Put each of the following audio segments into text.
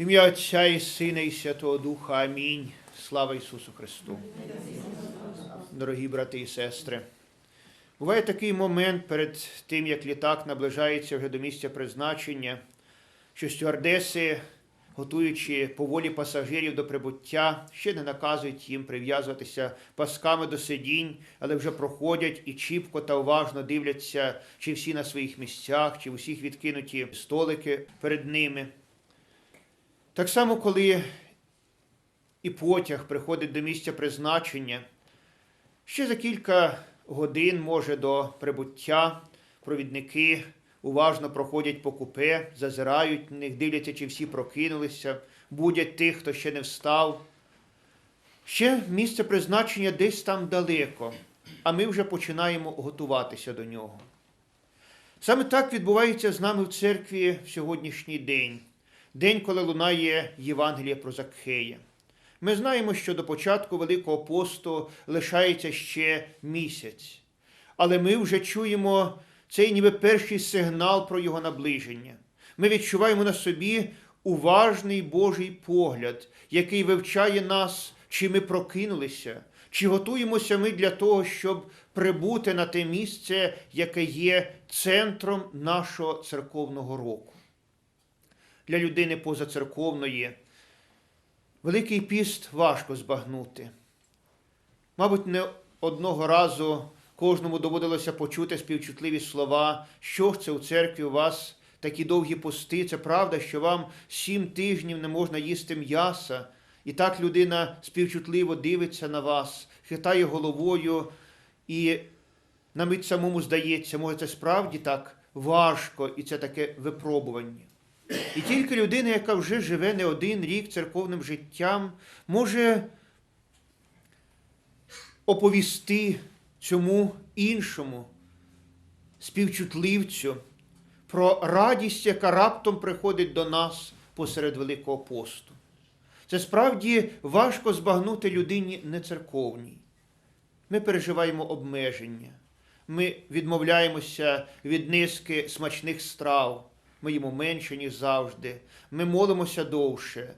Ім'я Отця і Сина, і Святого Духа. Амінь. Слава Ісусу Христу. Дорогі брати і сестри. Буває такий момент перед тим, як літак наближається вже до місця призначення, що стюардеси, готуючи поволі пасажирів до прибуття, ще не наказують їм прив'язуватися пасками до сидінь, але вже проходять і чіпко та уважно дивляться, чи всі на своїх місцях, чи усіх відкинуті столики перед ними. Так само, коли і потяг приходить до місця призначення, ще за кілька годин, може, до прибуття провідники уважно проходять по купе, зазирають них, дивляться, чи всі прокинулися, будять тих, хто ще не встав. Ще місце призначення десь там далеко, а ми вже починаємо готуватися до нього. Саме так відбувається з нами в церкві в сьогоднішній день, день, коли лунає Євангеліє про Закхея. Ми знаємо, що до початку Великого посту лишається ще місяць, але ми вже чуємо цей ніби перший сигнал про його наближення. Ми відчуваємо на собі уважний Божий погляд, який вивчає нас, чи ми прокинулися, чи готуємося ми для того, щоб прибути на те місце, яке є центром нашого церковного року. Для людини позацерковної Великий піст важко збагнути. Мабуть, не одного разу кожному доводилося почути співчутливі слова, що ж це у церкві у вас такі довгі пости. Це правда, що вам сім тижнів не можна їсти м'яса. І так людина співчутливо дивиться на вас, хитає головою, і навіть самому здається, може, це справді так важко, і це таке випробування. І тільки людина, яка вже живе не один рік церковним життям, може оповісти цьому іншому співчутливцю про радість, яка раптом приходить до нас посеред Великого посту. Це справді важко збагнути людині нецерковній. Ми переживаємо обмеження, ми відмовляємося від низки смачних страв. Ми їмо менше, ніж завжди. Ми молимося довше.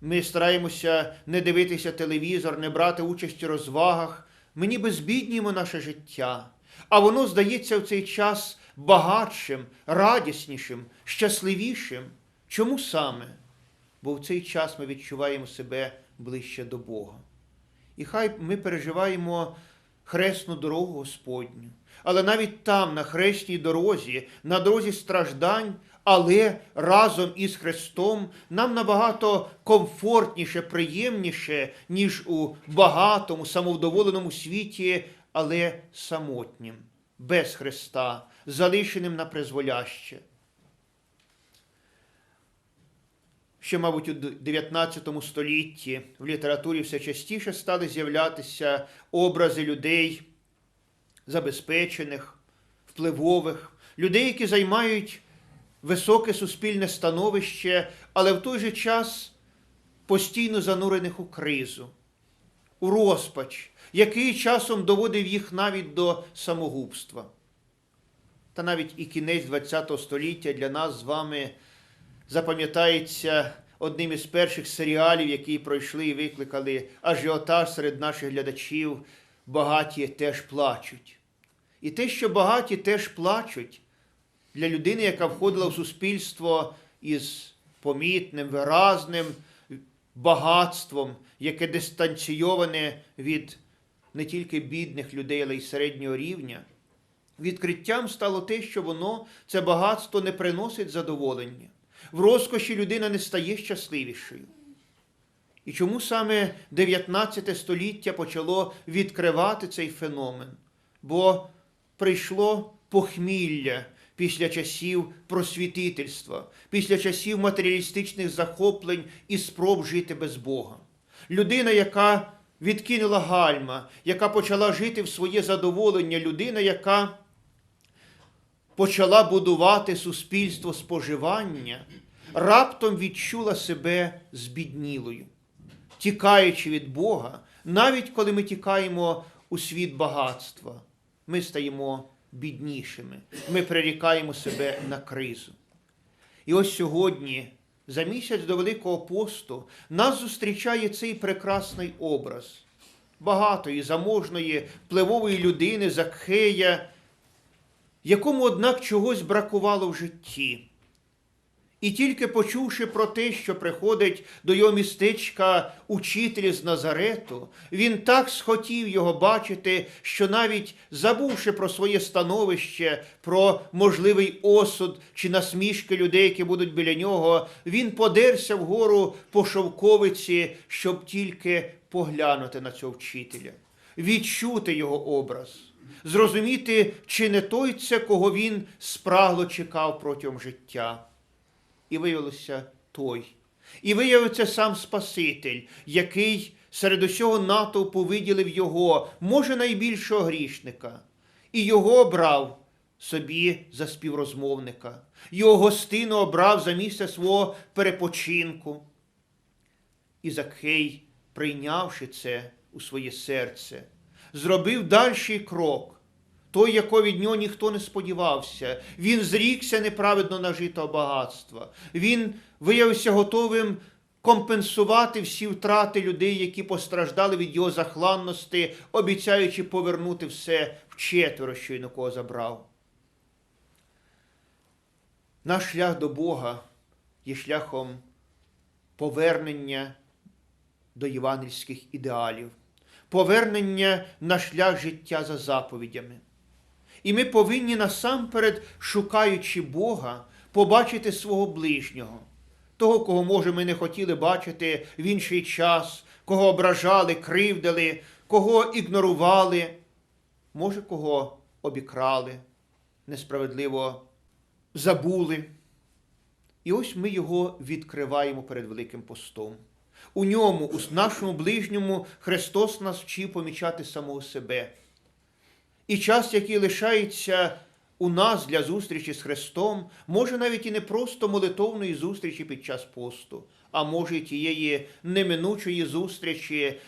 Ми стараємося не дивитися телевізор, не брати участь у розвагах. Ми ніби збіднюємо наше життя. А воно здається в цей час багатшим, радіснішим, щасливішим. Чому саме? Бо в цей час ми відчуваємо себе ближче до Бога. І хай ми переживаємо хресну дорогу Господню. Але навіть там, на хресній дорозі, на дорозі страждань, але разом із Христом нам набагато комфортніше, приємніше, ніж у багатому, самовдоволеному світі, але самотнім, без Христа, залишеним на призволяще. Ще, мабуть, у 19 столітті в літературі все частіше стали з'являтися образи людей забезпечених, впливових, людей, які займають високе суспільне становище, але в той же час постійно занурених у кризу, у розпач, який часом доводив їх навіть до самогубства. Та навіть і кінець ХХ століття для нас з вами запам'ятається одним із перших серіалів, які пройшли і викликали ажіотаж серед наших глядачів. Багаті теж плачуть. І те, що багаті теж плачуть, для людини, яка входила в суспільство із помітним, виразним багатством, яке дистанційоване від не тільки бідних людей, але й середнього рівня, відкриттям стало те, що воно, це багатство не приносить задоволення. В розкоші людина не стає щасливішою. І чому саме 19 століття почало відкривати цей феномен? Бо прийшло похмілля після часів просвітительства, після часів матеріалістичних захоплень і спроб жити без Бога. Людина, яка відкинула гальма, яка почала жити в своє задоволення, людина, яка почала будувати суспільство споживання, раптом відчула себе збіднілою, тікаючи від Бога, навіть коли ми тікаємо у світ багатства, ми стаємо біднішими, ми прирікаємо себе на кризу. І ось сьогодні за місяць до Великого посту нас зустрічає цей прекрасний образ багатої, заможної, впливової людини, Закхея, якому, однак, чогось бракувало в житті. І тільки почувши про те, що приходить до його містечка учитель з Назарету, він так схотів його бачити, що навіть забувши про своє становище, про можливий осуд чи насмішки людей, які будуть біля нього, він подерся вгору по шовковиці, щоб тільки поглянути на цього вчителя, відчути його образ, зрозуміти, чи не той це, кого він спрагло чекав протягом життя. І виявилося той. І виявився сам Спаситель, який серед усього натовпу виділив його, може, найбільшого грішника, і його обрав собі за співрозмовника, його гостину обрав за місце свого перепочинку. І Закхей, прийнявши це у своє серце, зробив дальший крок той, якого від нього ніхто не сподівався. Він зрікся неправедно нажитого багатства. Він виявився готовим компенсувати всі втрати людей, які постраждали від його захланності, обіцяючи повернути все вчетверо, що він у кого забрав. Наш шлях до Бога є шляхом повернення до євангельських ідеалів, повернення на шлях життя за заповідями. І ми повинні насамперед, шукаючи Бога, побачити свого ближнього, того, кого, може, ми не хотіли бачити в інший час, кого ображали, кривдили, кого ігнорували, може, кого обікрали, несправедливо забули. І ось ми його відкриваємо перед Великим постом. У ньому, у нашому ближньому, Христос нас вчив помічати самого себе. І час, який лишається у нас для зустрічі з Христом, може навіть і не просто молитовної зустрічі під час посту, а може й тієї неминучої зустрічі,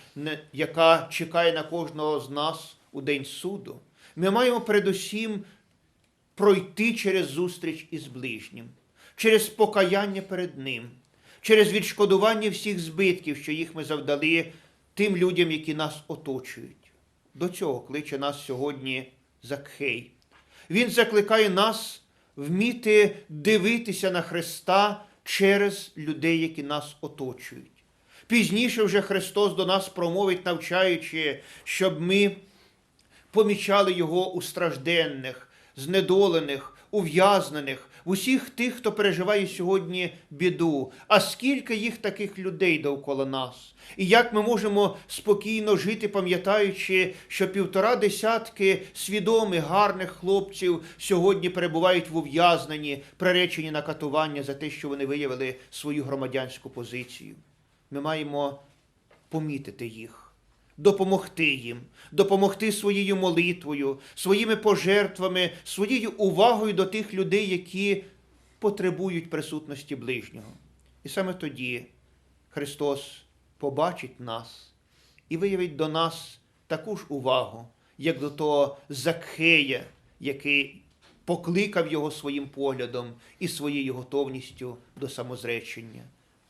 яка чекає на кожного з нас у день суду. Ми маємо передусім пройти через зустріч із ближнім, через покаяння перед Ним, через відшкодування всіх збитків, що їх ми завдали тим людям, які нас оточують. До цього кличе нас сьогодні Закхей. Він закликає нас вміти дивитися на Христа через людей, які нас оточують. Пізніше вже Христос до нас промовить, навчаючи, щоб ми помічали Його у стражденних, знедолених, ув'язнених, усіх тих, хто переживає сьогодні біду. А скільки їх таких людей довкола нас? І як ми можемо спокійно жити, пам'ятаючи, що півтора десятки свідомих, гарних хлопців сьогодні перебувають в ув'язненні, приречені на катування за те, що вони виявили свою громадянську позицію. Ми маємо помітити їх допомогти їм, допомогти своєю молитвою, своїми пожертвами, своєю увагою до тих людей, які потребують присутності ближнього. І саме тоді Христос побачить нас і виявить до нас таку ж увагу, як до того Закхея, який покликав його своїм поглядом і своєю готовністю до самозречення.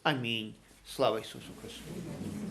Амінь. Слава Ісусу Христу!